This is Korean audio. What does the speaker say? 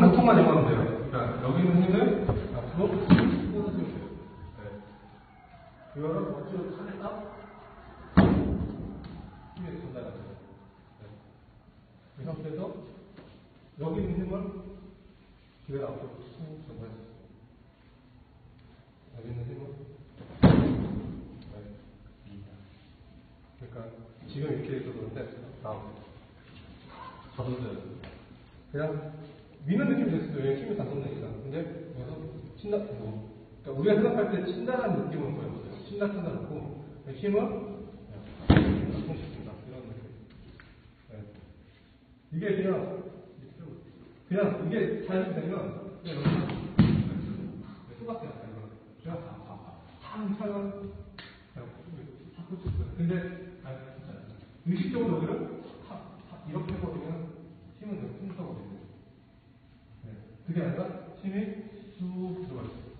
한 통만 잡으면 돼요. 그러니까 여기 있는 힘을 앞으로 뻗어주면 돼요. 네. 이거를 어찌로 하니까 힘이 전달하죠. 네. 이 상태에서 여기 있는 힘을 기회 앞으로 쑥 전달해주세요. 여기 있는 힘을 네. 그러니까 지금 이렇게 해서 그런데 다음 저도 그냥 미는 느낌이 들 수도 있어요. 힘이 다 쏟으니까. 근데 여기서 친다, 뭐, 그러니까 우리가 생각할 때 친다라는 느낌은 없어요. 친다, 친다 않고 힘은 그냥 통시킨다. 이런 느낌. 네. 이게 그냥 그냥 이게 잘못되면 그냥 여기 똑같아요. 그냥 탕 차면 그냥. 근데 아니, 의식적으로 여기를 이렇게 해버리면 힘은 좀 풍성하거든요. 네. 그게 아니라 힘이 쑥 들어가 있어요.